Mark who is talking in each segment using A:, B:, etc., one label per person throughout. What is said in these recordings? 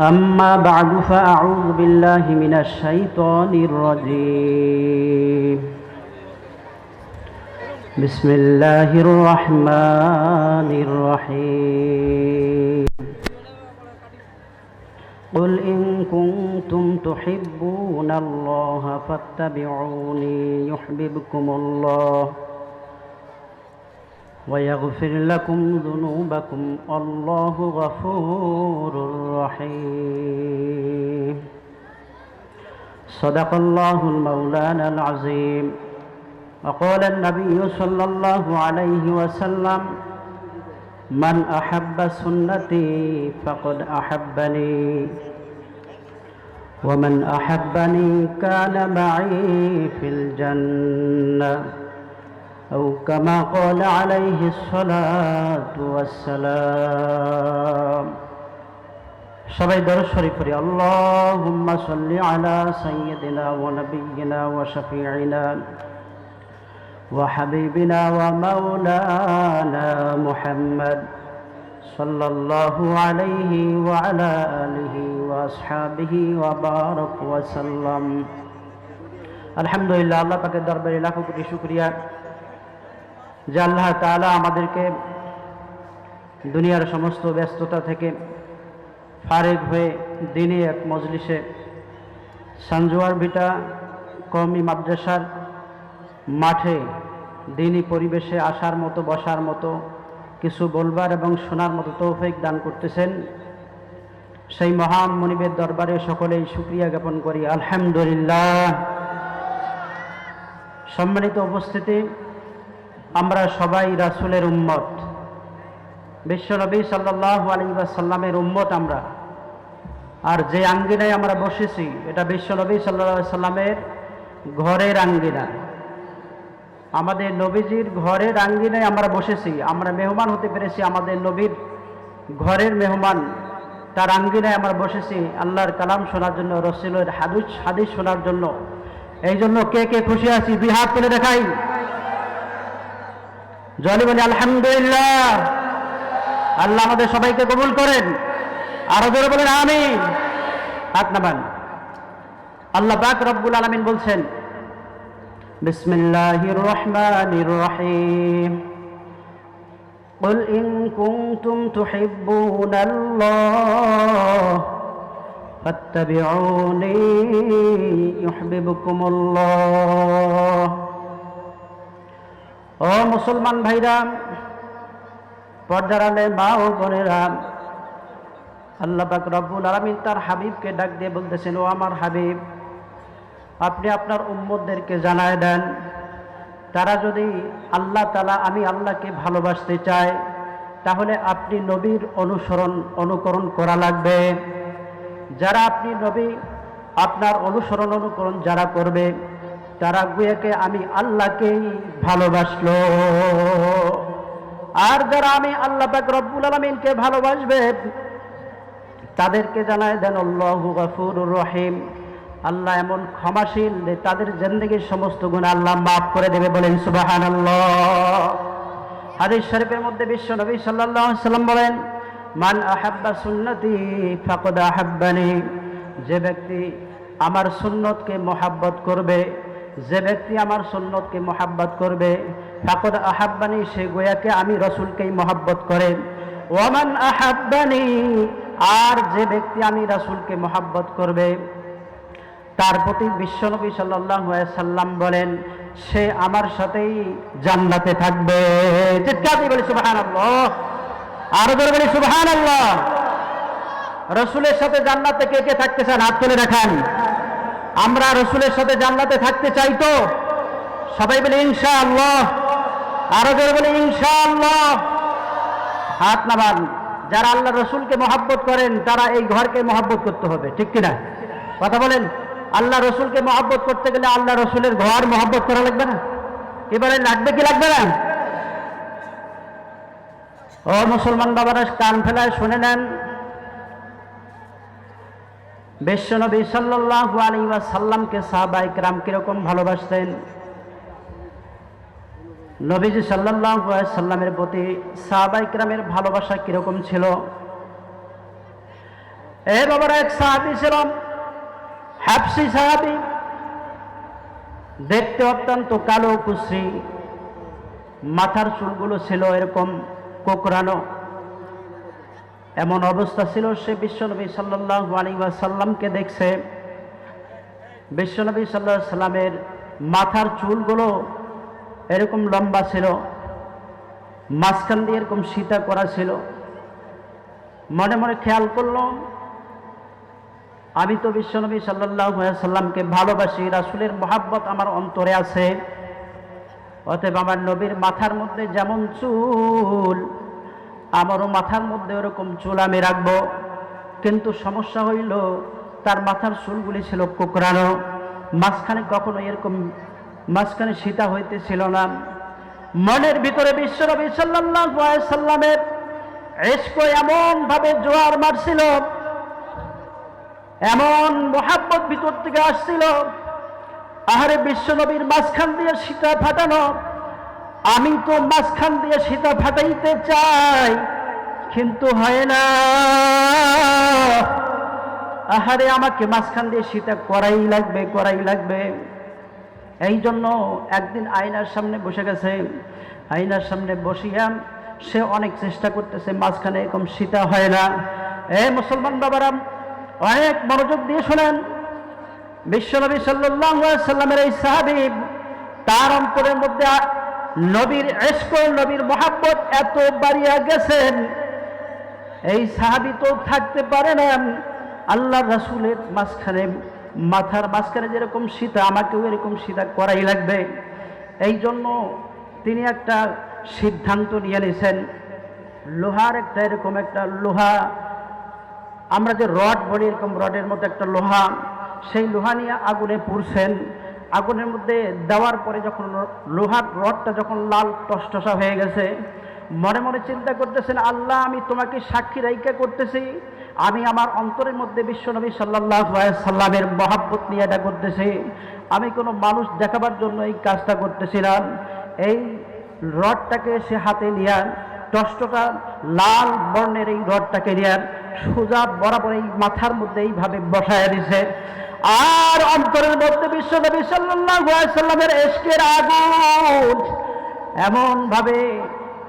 A: أما بعد فأعوذ بالله من الشيطان الرجيم بسم الله الرحمن الرحيم قل إن كنتم تحبون الله فاتبعوني يحببكم الله ويغفر لكم ذنوبكم الله غفور رحيم. صدق الله المولانا العظيم. وقال النبي صلى الله عليه وسلم من أحب سنتي فقد أحبني ومن أحبني كان معي في الجنة. أو كما قال عليه الصلاة والسلام সবাই দরজ শরীফ পড়ি আল্লাহুম্মা সাল্লি আলা সাইয়্যিদিনা ওয়া নাবিয়্যিনা ওয়া শাফিঈনা ওয়া হাবিবিনা ওয়া মাওলানা মুহাম্মদ সাল্লাল্লাহু আলাইহি ওয়া আলা আলিহি ওয়া আসহাবিহি ওয়া বারাক ওয়া সাল্লাম আলহামদুলিল্লাহ আল্লাহ পাকের দরবারে লাখো কোটি শুকরিয়া যে আল্লাহ তাআলা আমাদেরকে দুনিয়ার সমস্ত ব্যস্ততা থেকে ফারেক হয়ে দিনে এক মজলিসে সানজোয়ার ভিটা কমি মাদ্রাসার মাঠে দিনই পরিবেশে আসার মতো, বসার মতো, কিছু বলবার এবং শোনার মতো তৌফিক দান করতেছেন। সেই মহান মনিবের দরবারে সকলেই সুক্রিয়া জ্ঞাপন করি। আলহামদুলিল্লাহ। সম্মানিত উপস্থিতি আমরা সবাই রাসুলের উম্মত। বিশ্বনবী সাল্লাহ আলী সাল্লামের উম্মত আমরা। আর যে আঙ্গিনায় আমরা বসেছি, এটা বিশ্বনবী সাল্লা সাল্লামের ঘরের আঙ্গিনা। আমাদের নবীজির ঘরের আঙ্গিনায় আমরা বসেছি, আমরা মেহমান হতে পেরেছি, আমাদের নবীর ঘরের মেহমান, তার আঙ্গিনায় আমরা বসেছি, আল্লাহর কালাম শোনার জন্য, রসিলের হাদিস হাদিস শোনার জন্য। এই জন্য কে কে খুশি আছি, দুই হাত তুলে দেখাই। জলি বলি আলহামদুলিল্লাহ আল্লাহ আমাদের সবাইকে কবুল করেন আরো জোরে বলেন আমি হাত নামান আল্লাহ পাক রব্বুল আলমিন বলছেন বিসমিল্লাহির রহমানির রহিম قل إن كنتم تحبون الله فاتبعوني يحببكم الله ও মুসলমান ভাইরা পর্দার আলে মা ও বোনেরা, আল্লাহ রব্বুল আলমিন তার হাবিবকে ডাক দিয়ে বলতেছেন, ও আমার হাবিব, আপনি আপনার উম্মদদেরকে জানায় দেন। তারা যদি আল্লাহ তালা আমি আল্লাহকে ভালোবাসতে চায় তাহলে আপনি নবীর অনুসরণ, অনুকরণ করা লাগবে। যারা আপনি নবী, আপনার অনুসরণ, অনুকরণ যারা করবে তারা গুয়েকে আমি আল্লাহকেই ভালোবাসলো। আর যারা আমি আল্লাহ রব্বুল আলমিনকে ভালোবাসবে, তাদেরকে জানায় দেন, আল্লাহু গাফুরুর রহিম। আল্লাহ এমন ক্ষমাশীল যে তাদের জিন্দগির সমস্ত গুণ আল্লাহ মাফ করে দেবে বলেন সুবাহান হাদিস শরীফের মধ্যে বিশ্ব নবী সাল্লাহ সাল্লাম বলেন, মান আহাব্বা সুন্নতি ফাকদ আহাব্বানি। যে ব্যক্তি আমার সুন্নতকে মোহাব্বত করবে যে ব্যক্তি আমার সুন্নতকে মহাব্বত করবে, ফাকদ আহাব্বানি, সে গোয়াকে আমি রসুলকেই মোহাব্বত করেন ওয়ামান আহাব্বানি, আর যে ব্যক্তি আমি রাসুলকে মোহাব্বত করবে। তার প্রতি বিশ্বনবী সাল্লাম বলেন, সে আমার সাথেই জান্নাতে থাকবে। আল্লাহ রসুলের সাথে জান্নাতে কে কে থাকতে চান হাত তুলে দেখান। আমরা রসুলের সাথে জান্নাতে থাকতে চাই তো? সবাই বলে ইনশা আল্লাহ আরও ধরে বলে ইনশা আল্লাহ হাত নামান। যারা আল্লাহ রসুলকে মহাব্বত করেন, তারা এই ঘরকে মহাব্বত করতে হবে, ঠিক কিনা? কথা বলেন, আল্লাহ রসুলকে মহাব্বত করতে গেলে আল্লাহ রসুলের ঘর মহাব্বত করা লাগবে না? বলেন, লাগবে কি লাগবে না? ও মুসলমান বাবারা, কান ফেলায় শুনে নেন। বিশ্বনবী সাল্লু আলী সাল্লামকে সাহাবা ইকরাম কীরকম ভালোবাসতেন? নবীজি সাল্লাহ সাল্লামের প্রতি সাহাবা ইকরামের ভালোবাসা কীরকম ছিল? এ বাবার, এক সাহাবি ছিল হ্যাপসি সাহাবি। দেখতে অত্যন্ত কালো কুশ্রী, মাথার চুলগুলো ছিল এরকম কোকরানো এমন অবস্থা ছিল, সে বিশ্বনবী সাল্লাহ আলী সাল্লামকে দেখছে। বিশ্বনবী সাল্লাহ সাল্লামের মাথার চুলগুলো এরকম লম্বা ছিল, মাঝখান দিয়ে এরকম সীতা করা ছিল। মনে মনে খেয়াল করল, আমি তো বিশ্বনবী সাল্লাহ সাল্লামকে ভালোবাসি, রাসুলের মহাব্বত আমার অন্তরে আছে। অতএব আমার নবীর মাথার মধ্যে যেমন চুল আমারও মাথার মধ্যে ওরকম চুল আমি রাখব। কিন্তু সমস্যা হইল, তার মাথার চুলগুলি ছিল কোকড়ানো। মাঝখানে কখনো এরকম, মাঝখানে সীতা হইতেছিল না। মনের ভিতরে বিশ্বনবী সাল্লামের এসকো এমনভাবে জোয়ার মারছিল, এমন মোহাব্বত ভিতর থেকে আসছিল। আহারে বিশ্বনবীর মাঝখান দিয়ে সীতা ফাটানো আমি তো মাঝখান দিয়ে সীতা ফাটাইতে চাই, কিন্তু হয় না। আহারে, আমাকে মাঝখান দিয়ে সীতা করাই লাগবে করাই লাগবে। এই জন্য একদিন আয়নার সামনে বসে গেছে। আয়নার সামনে বসিয়া সে অনেক চেষ্টা করতেছে, মাঝখানে এরকম সীতা হয় না। এ মুসলমান বাবারা, অনেক মনোযোগ দিয়ে শোনেন। বিশ্বনবী সাল্লাহ সাল্লামের এই সাহাবিব তার অন্তরের মধ্যে নবীর এসকল নবীর মহাব্বত এত বাড়িয়া গেছেন। এই সাহাবি তো থাকতে পারে না। আল্লাহ রাসুলের মাঝখানে, মাথার মাঝখানে যেরকম সীতা, আমাকেও এরকম সীতা করাই লাগবে। এই জন্য তিনি একটা সিদ্ধান্ত নিয়ে নিয়েছেন লোহার একটা এরকম একটা লোহা, আমরা যে রড বলি, এরকম রডের মতো একটা লোহা, সেই লোহা নিয়ে আগুনে পুড়ছেন। আগুনের মধ্যে দেওয়ার পরে যখন লোহার রডটা যখন লাল টসটসা হয়ে গেছে, মনে মনে চিন্তা করতেছেন, আল্লাহ, আমি তোমাকে সাক্ষী রাইকা করতেছি। আমি আমার অন্তরের মধ্যে বিশ্বনবী সাল্লাহ সাল্লামের মহাব্বত নিয়ে এটা করতেছি। আমি কোনো মানুষ দেখাবার জন্য এই কাজটা করতেছিলাম। এই রডটাকে সে হাতে নিয়ে টষ্টটা লাল বর্ণের এই রডটাকে নিয়ে সোজা বরাবর এই মাথার মধ্যে এইভাবে বসায় দিছে। আর অন্তরের মধ্যে বিশ্বনবী সাল্লাহ সাল্লামের এসকের আগুন। এমন ভাবে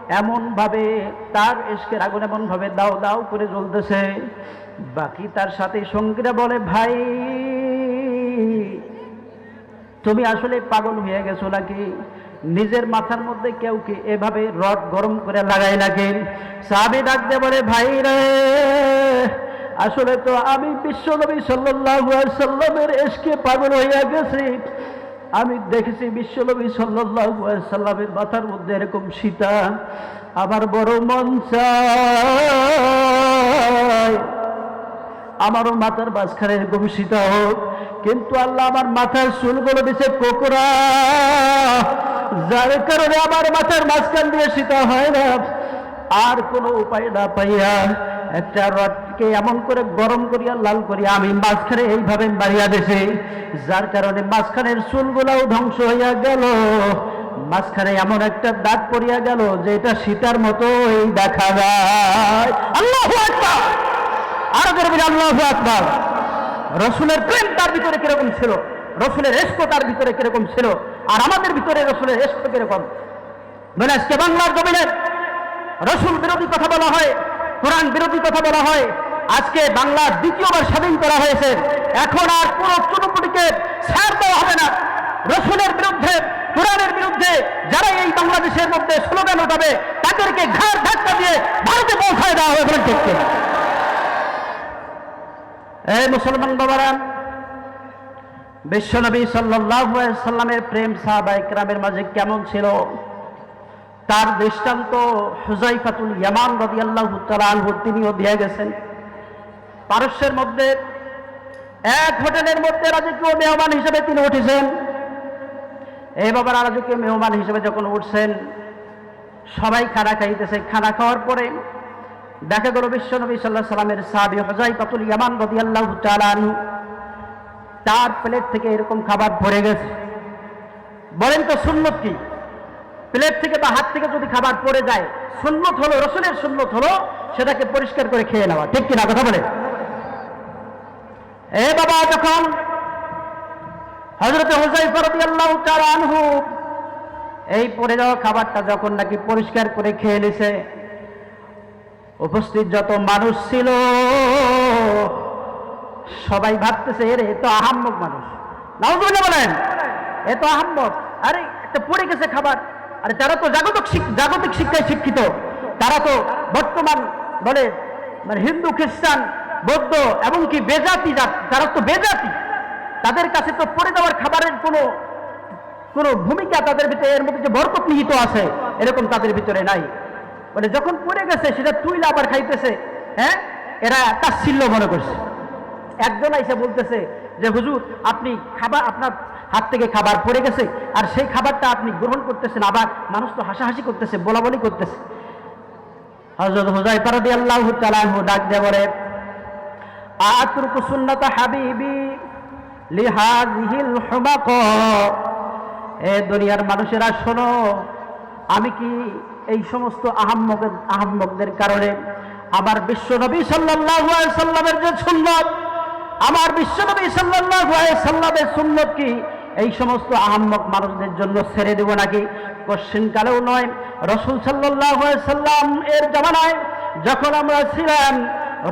A: এমন ভাবে তার এসকের আগুন এমন ভাবে দাও দাও করে জ্বলতেছে। বাকি তার সাথে সঙ্গীরা বলে, ভাই, তুমি আসলে পাগল হয়ে গেছো নাকি? নিজের মাথার মধ্যে কেউ কি এভাবে রড গরম করে লাগাই নাকি? সাবি ডাকতে বলে, ভাই রে আসলে তো আমি বিশ্বনবী সাল্লামের এসকে পাগল হইয়া গেছি। আমি দেখেছি বিশ্বনবী সাল্লামের মাথার মধ্যে এরকম সীতা। আমার বড় মন চায়। আমারও মাথার মাঝখানে এরকম সীতা হোক। কিন্তু আল্লাহ আমার মাথার চুলগুলো দিছে কোকরা যার কারণে আমার মাথার মাঝখান দিয়ে সীতা হয় না। আর কোনো উপায় না পাইয়া একটা এমন করে গরম করিয়া লাল করিয়া আমি মাঝখানে এইভাবে বাড়িয়া দেশে যার কারণে মাঝখানের চুলগুলাও ধ্বংস হইয়া গেল। মাঝখানে এমন একটা দাগ পড়িয়া গেল যে এটা সীতার মতো এই দেখা যায়। আল্লাহ আকবার! আল্লাহ রসুলের প্রেম তার ভিতরে কীরকম ছিল? রসুলের রেস্ক তার ভিতরে কীরকম ছিল? আর আমাদের ভিতরে রসুলের রেস্ক কীরকম? মানে আজকে বাংলার জমিনের রসুল বিরোধী কথা বলা হয়। কোরআন বিরোধী কথা বলা হয়। আজকে বাংলা দ্বিতীয়বার স্বাধীন করা হয়েছে। এখন আর পুরো চুনুপুটিকে ছাড় দেওয়া হবে না। রসুলের বিরুদ্ধে, কোরআনের বিরুদ্ধে যারা এই বাংলাদেশের মধ্যে স্লোগান উঠাবে, তাদেরকে ঘাড় ধাক্কা দিয়ে ভারতে পৌঁছায় দেওয়া হবে কিনা? এই মুসলমান বাবারা, বিশ্বনবী সাল্লাহ সাল্লামের প্রেম সাহাবা ইকরামের মাঝে কেমন ছিল? তার দৃষ্টান্ত হুজাইফাতুল ইয়ামান রবি আল্লাহ তালু তিনিও দিয়ে গেছেন। পারস্যের মধ্যে, এক হোটেলের মধ্যে রাজকীয় মেহমান হিসেবে তিনি উঠেছেন। এই বাবার রাজকীয় মেহমান হিসেবে যখন উঠছেন, সবাই খানা খাইতেছে। খানা খাওয়ার পরে দেখা গেল বিশ্বনবী সাল্লাহ সাল্লামের সাহাবি হজাইফাতুল ইয়ামান রবি আল্লাহ তালু তার প্লেট থেকে এরকম খাবার ভরে গেছে। বলেন তো সুন্নত কি? প্লেট থেকে বা হাত থেকে যদি খাবার পড়ে যায়, সুন্নত হলো রসুনের সুন্নত হলো, সেটাকে পরিষ্কার করে খেয়ে নেওয়া। ঠিক কিনা কথা বলে? এ বাবা, যখন হজরত আনহু এই পড়ে যাওয়া খাবারটা যখন নাকি পরিষ্কার করে খেয়ে নিছে, উপস্থিত যত মানুষ ছিল, সবাই ভাবতেছে, এরে, এ তো আহাম্মক মানুষ। নাউজুবিল্লাহ বলেন, এ তো আহাম্মক। আরে, একটা পড়ে গেছে খাবার। আরে তারা তো জাগতিক জাগতিক শিক্ষায় শিক্ষিত, তারা তো বর্তমান বলে মানে হিন্দু, খ্রিস্টান, বৌদ্ধ, এমনকি বেজাতি জাত তারা তো বেজাতি, তাদের কাছে তো পড়ে যাওয়ার খাবারের কোনো কোনো ভূমিকা তাদের ভিতরে, এর মধ্যে যে বরকত নিহিত আছে, এরকম তাদের ভিতরে নাই। মানে যখন পড়ে গেছে, সেটা তুইলা আবার খাইতেছে হ্যাঁ? এরা তাচ্ছিল্য মনে করছে। একজন এসে বলতেছে যে, হুজুর, আপনি খাবার, আপনার হাত থেকে খাবার পড়ে গেছে, আর সেই খাবারটা আপনি গ্রহণ করতেছেন, আবার মানুষ তো হাসাহাসি করতেছে বলা বলি করতেছে। হজরত হুজাই পারদি আল্লাহ তালাহু ডাক দিয়ে বলে, আতরুকু হাবিবি লিহাজিহিল হুমাক। এ দুনিয়ার মানুষেরা, শোনো, আমি কি এই সমস্ত আহাম্মকের, আহাম্মকদের কারণে আমার বিশ্বনবী সাল্লাল্লাহু আলাইহি সাল্লামের যে সুন্নত, আমার বিশ্বনবী সাল্লাল্লাহু আলাইহি সাল্লামের সুন্নত কি? এই সমস্ত আহাম্মক মানুষদের জন্য ছেড়ে দেব নাকি? কোশ্চিন কালেও নয়। রসুল আলাইহি সাল্লাম এর জামানায় যখন আমরা ছিলাম,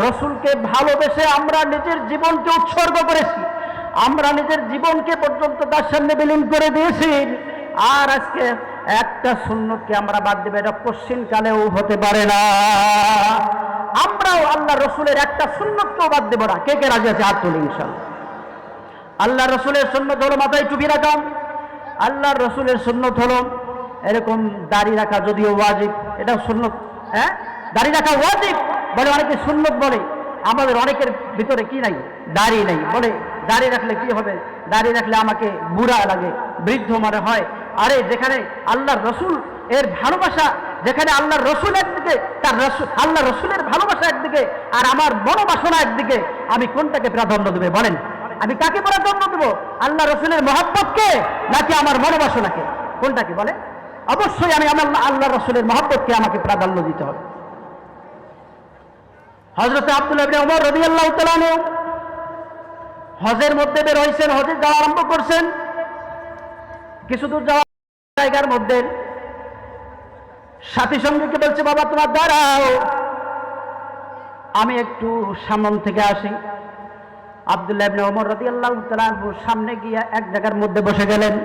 A: রসুলকে ভালোবেসে আমরা নিজের জীবনকে উৎসর্গ করেছি। আমরা নিজের জীবনকে পর্যন্ত তার সামনে বিলীন করে দিয়েছি। আর আজকে একটা সুন্নতকে আমরা বাদ দেবে, এটা কোশ্চিন কালেও হতে পারে না। আমরাও আল্লাহ রসুলের একটা সুন্নতকেও বাদ দেবো না। কে কে রাজি আছে? হাত তুলি ইনশাল্লাহ আল্লাহ রসুলের সুন্নত হলো মাথায় টুপি রাখা। আল্লাহ রসুলের সুন্নত হলো এরকম দাড়ি রাখা, যদিও ওয়াজিব। এটা সুন্নত হ্যাঁ? দাড়ি রাখা ওয়াজিব বলে অনেকে সুন্নত বলে। আমাদের অনেকের ভিতরে কি নাই? দাড়ি নাই বলে। দাড়ি রাখলে কি হবে? দাড়ি রাখলে আমাকে বুড়া লাগে, বৃদ্ধ মনে হয়। আরে যেখানে আল্লাহ রসুল এর ভালোবাসা, যেখানে আল্লাহ রসুল একদিকে, তার রসুল আল্লাহ রসুলের ভালোবাসা একদিকে, আর আমার মনোবাসনা একদিকে, আমি কোনটাকে প্রাধান্য দেবে বলেন? আমি কাকে প্রাধান্য দেবো? আল্লাহ রসুলের মহব্বতকে নাকি আমার মনোবাসনাকে কোনটাকে বলে? অবশ্যই আমি আমার আল্লাহ রসুলের মহব্বতকে আমাকে প্রাধান্য দিতে হবে। হজরত আব্দুল আবিন ওমর রবি আল্লাহ হজের মধ্যে বের হয়েছেন, হজে যাওয়া আরম্ভ করছেন। কিছু দূর যাওয়ার জায়গার মধ্যে সাথী সঙ্গীকে বলছে, বাবা, তোমার দাঁড়াও আমি একটু সামন থেকে আসি। আবদুল্লাহ ওমর রাদিয়াল্লাহু তাআলা আনহু সামনে গিয়ে এক জায়গার মধ্যে বসে গেলেন।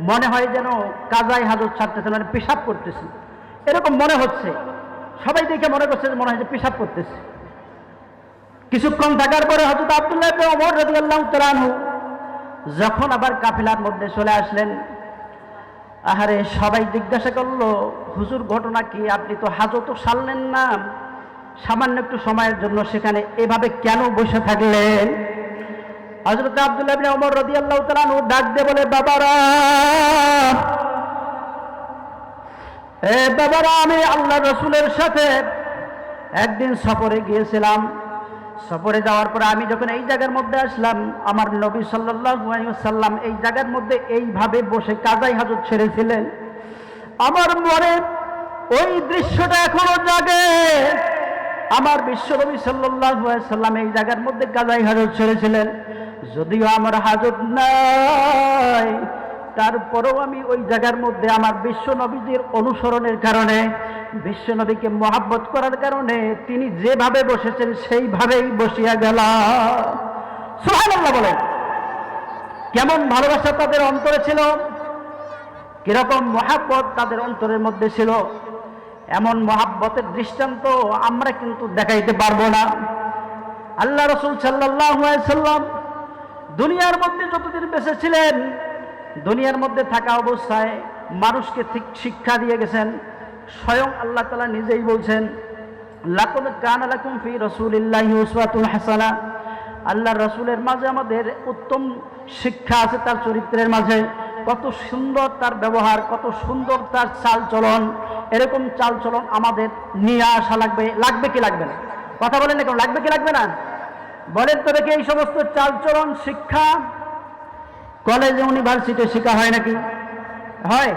A: মনে হয় যেন কাজাই হাজত ছাড়তেছে মানে পেশাব করতেছে। এরকম মনে হচ্ছে। সবাই দেখে মনে করছে মনে হয় যে পেশাব করতেছে। কিছুক্ষণ থাকার পরে হযরত আব্দুল্লাহ ইবনে ওমর রাদিয়াল্লাহু তাআলা আনহু যখন আবার কাফিলার মধ্যে চলে আসলেন, আহারে সবাই জিজ্ঞাসা করল, হুজুর, ঘটনা কি? আপনি তো হাজতও সারলেন না। সামান্য একটু সময়ের জন্য সেখানে এভাবে কেন বসে থাকলেন? হজরত আব্দুল্লাহ ইবনে ওমর রাদিয়াল্লাহু তাআলা আনহু ডাক দিয়ে বলে, বাবারা, এ বাবারা, আমি আল্লাহ রসুলের সাথে একদিন সফরে গিয়েছিলাম। সফরে যাওয়ার পরে আমি যখন এই জায়গার মধ্যে আসলাম, আমার নবী সাল্লাম এই জায়গার মধ্যে এইভাবে বসে কাজাই হাজত ছেড়েছিলেন। আমার মনে ওই দৃশ্যটা এখনও জাগে। আমার বিশ্বনবী সাল্লাম এই জায়গার মধ্যে কাজাই হাজত ছেড়েছিলেন। যদিও আমার হাজত নাই, তারপরেও আমি ওই জায়গার মধ্যে আমার বিশ্বনবীজির অনুসরণের কারণে, বিশ্বনবীকে মহাব্বত করার কারণে তিনি যেভাবে বসেছেন সেইভাবেই বসিয়া গেলাম। সুবহানাল্লাহ বলেন, কেমন ভালোবাসা তাদের অন্তরে ছিল? কীরকম মহাব্বত তাদের অন্তরের মধ্যে ছিল? এমন মহাব্বতের দৃষ্টান্ত আমরা কিন্তু দেখাইতে পারব না। আল্লাহ রসুল সাল্লাম দুনিয়ার মধ্যে যতদিন বেঁচে ছিলেন, দুনিয়ার মধ্যে থাকা অবস্থায় মানুষকে ঠিক শিক্ষা দিয়ে গেছেন। স্বয়ং আল্লাহ তালা নিজেই বলছেন লাকুন কান ফি রসুলিল্লাহি হাসানা। আল্লাহ রসুলের মাঝে আমাদের উত্তম শিক্ষা আছে তার চরিত্রের মাঝে। কত সুন্দর তার ব্যবহার, কত সুন্দর তার চাল চলন এরকম চাল চলন আমাদের নিয়ে আসা লাগবে। লাগবে কি লাগবে না? কথা বলেন না কেন? লাগবে কি লাগবে না? বলেন তবে কি এই সমস্ত চাল চলন শিক্ষা কলেজ ইউনিভার্সিটি শিক্ষা হয় নাকি? হয়।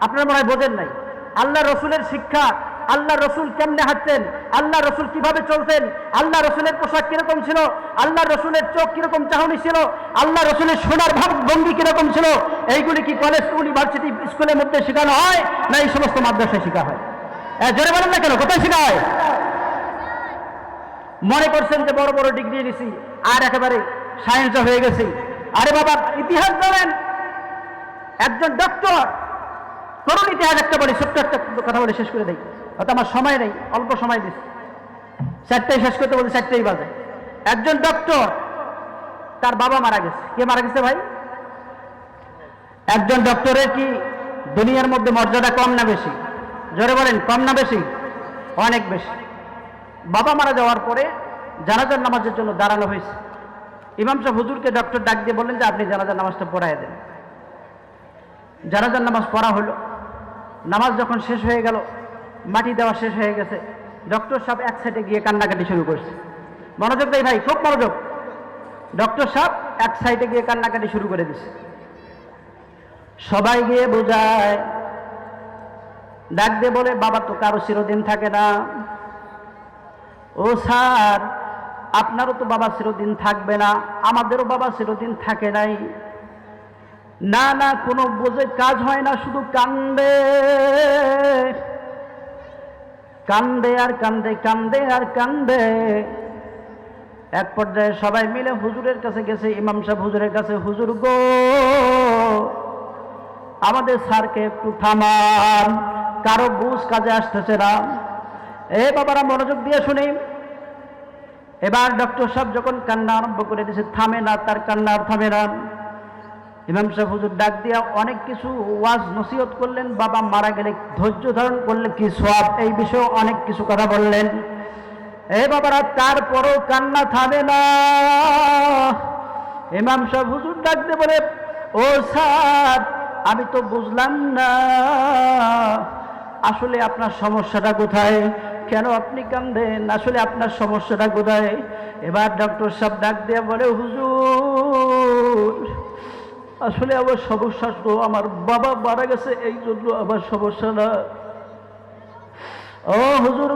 A: আপনার মনে হয় বোঝেন নাই। আল্লাহ রসুলের শিক্ষা আল্লাহ রসুল কেমনে হাঁটতেন? আল্লাহ রসুল কীভাবে চলতেন? আল্লাহ রসুলের পোশাক কীরকম ছিল? আল্লাহ রসুলের চোখ কীরকম চাহনি ছিল? আল্লাহ রসুলের সোনার ভাব ভঙ্গি কীরকম ছিল? এইগুলি কি কলেজ ইউনিভার্সিটি স্কুলের মধ্যে শেখানো হয় না এই সমস্ত মাদ্রাসায় শেখা হয়? জোরে বলেন না কেন? কোথায় শেখা হয়? মনে করছেন যে বড় বড় ডিগ্রি নিছি আর একেবারে সায়েন্স হয়ে গেছি। আরে বাবা, ইতিহাস জানেন? একজন ডক্টর করুন ইতিহাস একটা বলি ছোট্ট একটা কথা বলে শেষ করে দেই। হয়তো আমার সময় নেই, অল্প সময় দিস চারটায় শেষ করতে বলতে চারটাই বাজে। একজন ডক্টর তার বাবা মারা গেছে। কে মারা গেছে ভাই? একজন ডক্টরের কি দুনিয়ার মধ্যে মর্যাদা কম না বেশি? জোরে বলেন, কম না বেশি? অনেক বেশি। বাবা মারা যাওয়ার পরে জানাজার নামাজের জন্য দাঁড়ানো হয়েছে। ইমাম সাহেব হুজুরকে ডক্টর ডাক দিয়ে বললেন যে, আপনি জানাজার নামাজটা পড়াই দেন। জানাজার নামাজ পড়া হলো। নামাজ যখন শেষ হয়ে গেল মাটি দেওয়া শেষ হয়ে গেছে। ডক্টর সাহেব এক সাইডে গিয়ে কান্নাকাটি শুরু করছে। মনোযোগ দেয় ভাই, খুব মনোযোগ। ডক্টর সাহেব এক সাইডে গিয়ে কান্নাকাটি শুরু করে দিছে। সবাই গিয়ে বোঝায়, ডাক দিয়ে বলে, বাবা, তো কারও চিরদিন থাকে না। ও স্যার, আপনারও তো বাবা চিরদিন থাকবে না। আমাদেরও বাবা চিরদিন থাকে নাই। না না, কোনো বোঝে কাজ হয় না, শুধু কান্দে। কান্দে আর কান্দে কান্দে আর কান্দে। এক পর্যায়ে সবাই মিলে হুজুরের কাছে গেছে, ইমাম সাহেব হুজুরের কাছে, হুজুর গো, আমাদের স্যারকে একটু থামান, কারও বুঝ কাজে আসতেছে না। এ বাবারা মনোযোগ দিয়ে শুনি। এবার ডক্টর সাহেব যখন কান্না আরম্ভ করে দিয়েছে, থামে না, তার কান্না আর থামে না। ইমাম সাহেব হুজুর ডাক দিয়া অনেক কিছু ওয়াজ নসিহত করলেন, বাবা মারা গেলে ধৈর্য ধারণ করলে কি সব এই বিষয়ে অনেক কিছু কথা বললেন। এ বাবারা, তারপরও কান্না থামে না। ইমাম সাহেব হুজুর ডাক দিয়ে বলে, ও স্যার, আমি তো বুঝলাম না। আসলে আপনার সমস্যাটা কোথায়? কেন আপনি কান্দেন? আসলে আপনার সমস্যাটা কোথায়? এবার ডক্টর সাহেব ডাক দিয়ে বলে, হুজুর আসলে আমার সমস্যা তো আমার বাবা মারা গেছে এই জন্য আমার সমস্যা না। ও হুজুর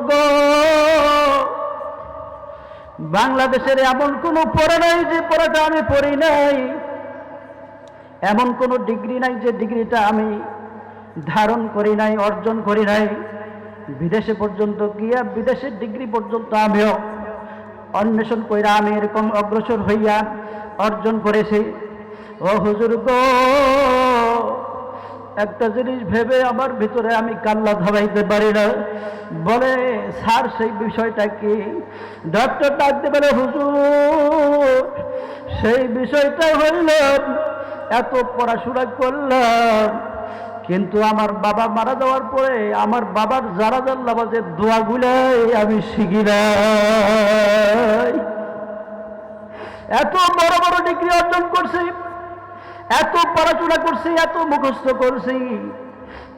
A: বাংলাদেশের এমন কোনো পড়া নাই যে পড়াটা আমি পড়ি নাই। এমন কোনো ডিগ্রি নাই যে ডিগ্রিটা আমি ধারণ করি নাই, অর্জন করি নাই। বিদেশে পর্যন্ত গিয়া, বিদেশের ডিগ্রি পর্যন্ত আমিও অন্বেষণ কইরা আমি এরকম অগ্রসর হইয়া অর্জন করেছি। ও হুজুর গো, একটা জিনিস ভেবে আমার ভিতরে আমি কান্না ধরাইতে পারি না। বলে, স্যার, সেই বিষয়টা কি? ডক্টর ডাকতে পারে হুজুর। সেই বিষয়টা হইল এত পড়াশোনা করলাম। কিন্তু আমার বাবা মারা যাওয়ার পরে আমার বাবার যারা জাল্লাবাজের দোয়াগুলাই আমি শিখি এত বড় বড় ডিগ্রি অর্জন করছি। এত পড়াশোনা করছি, এত মুখস্থ করছি।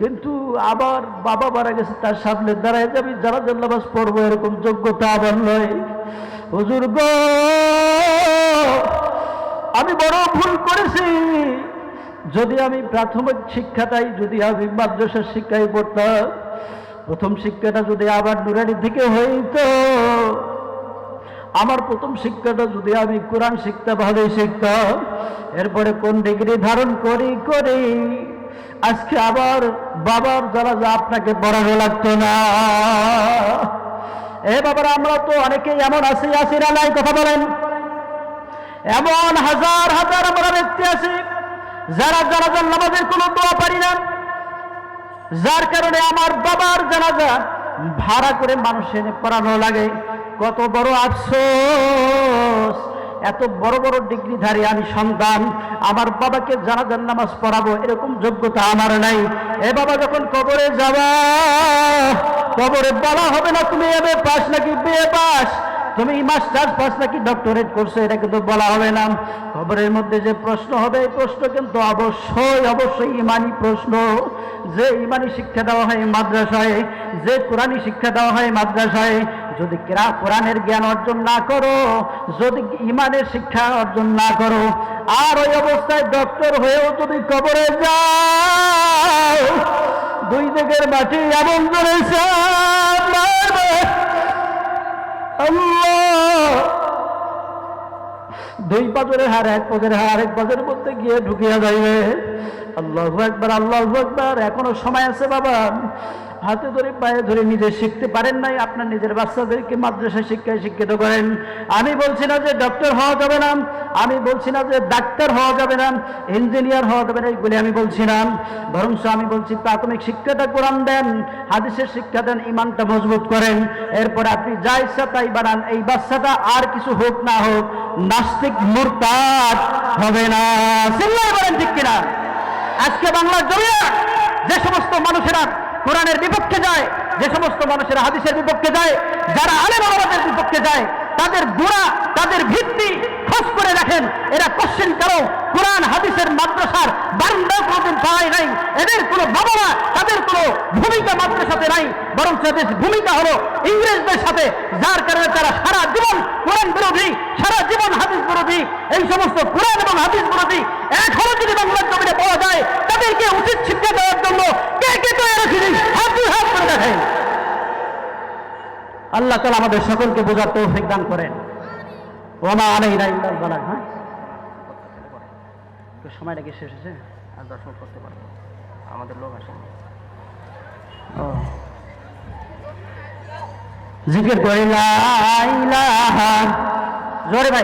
A: কিন্তু আবার বাবা মারা গেছে, তার সামনে দাঁড়ায় যে আমি যারা জাল্লাবাজ পড়ব, এরকম যোগ্যতা আবার নয় হুজুর গো, আমি বড় ভুল করেছি। যদি আমি প্রাথমিক শিক্ষাটাই, যদি আমি মাদ্রাসার শিক্ষায় পড়তাম, প্রথম শিক্ষাটা যদি আবার নুরানি থেকে হইতো আমার প্রথম শিক্ষাটা যদি আমি কোরআন শিখতে ভালোই শিখতাম, এরপরে কোন ডিগ্রি ধারণ করি করি। আজকে আবার বাবার যারা যা আপনাকে পড়ানো লাগতো না। এ বাবার, আমরা তো অনেকেই এমন আছি আসি না নাই, কথা বলেন। এমন হাজার হাজার আমরা ব্যক্তি আছি, যারা জানাজার নামাজের কোনো দোয়া পারি না। যার কারণে আমার বাবার জানাজা ভাড়া করে মানুষ এনে পড়ানো লাগে। কত বড় আফসোস, এত বড় বড় ডিগ্রিধারী আমি সন্তান, আমার বাবাকে জানাজার নামাজ পড়াবো, এরকম যোগ্যতা আমার নাই। এ বাবা যখন কবরে যাবা, কবরে বলা হবে না তুমি এবে পাস নাকি বিয়ে পাস? তুমি মাস্টার্স পাস নাকি ডক্টরেট করছ? এটা কিন্তু বলা হবে না। খবরের মধ্যে যে প্রশ্ন হবে, এই প্রশ্ন কিন্তু অবশ্যই অবশ্যই ইমানি প্রশ্ন। যে ইমানি শিক্ষা দেওয়া হয় মাদ্রাসায়, যে কোরআনি শিক্ষা দেওয়া হয় মাদ্রাসায়, যদি কেরা কোরআনের জ্ঞান অর্জন না করো, যদি ইমানের শিক্ষা অর্জন না করো, আর ওই অবস্থায় ডক্টর হয়েও যদি কবরে যাও, দুই দিকের মাটি এমন করেছে দুই পাথরের হার, এক পাথরের হার, এক পাথরের মধ্যে গিয়ে ঢুকিয়া যাইবে। আল্লাহ একবার আল্লাহ একবার এখনও সময় আছে বাবা। হাতে ধরে পায়ে ধরে নিজে শিখতে পারেন নাই, আপনার নিজের বাচ্চাদেরকে মাদ্রাসা শিক্ষায় শিক্ষিত করেন। আমি বলছি না যে ডক্টর হওয়া যাবে না, আমি বলছি না যে ডাক্তার হওয়া যাবে না ইঞ্জিনিয়ার হওয়া যাবে না এইগুলি আমি বলছি না। বরং আমি বলছি, প্রাথমিক শিক্ষাটা কোরআন দেন, হাদিসের শিক্ষা দেন ইমানটা মজবুত করেন। এরপর আপনি যা ইচ্ছা তাই বানান। এই বাচ্চাটা আর কিছু হোক না হোক, নাস্তিক মুরতাদ হবে না। চিল্লাই বলেন ঠিক কিনা? আজকে বাংলার জমিয়া যে সমস্ত মানুষেরা কোরআনের বিপক্ষে যায় যে সমস্ত মানুষেরা হাদিসের বিপক্ষে যায় যারা আলেম আমাদের বিপক্ষে যায় তাদের গোড়া তাদের ভিত্তি খোঁজ করে দেখেন। এরা কোশ্চেন কারও, কোরআন, হাদিসের মাদ্রাসার বারান্দা কোনোদিন পায় নাই। এদের কোনো বাবা তাদের কোনো ভূমিকা মাদ্রাসাতে নাই। বরং তাদের ভূমিকা হলো ইংরেজদের সাথে, যার কারণে তারা সারা জীবন কোরআন বিরোধী, সারা জীবন হাদিস বিরোধী, এই সমস্ত কোরআন এবং হাদিস বিরোধী। এখনও যদি বাংলার জমিনে পাওয়া যায়, তাদেরকে উচিত শিক্ষা দেওয়ার জন্য কে কে তৈরি রেখেছি হাত দুই হাত করে দেখেন। আল্লাহ তালা আমাদের সকলকে বোঝার তৌফিক দান করেন। ওমা আলাই হ্যাঁ? সময়টা কি শেষ হয়েছে?
B: আর দর্শন করতে পারব। আমাদের লোক আসেনি।
A: ও। জিকির করি, লা ইলাহা। জোরে ভাই।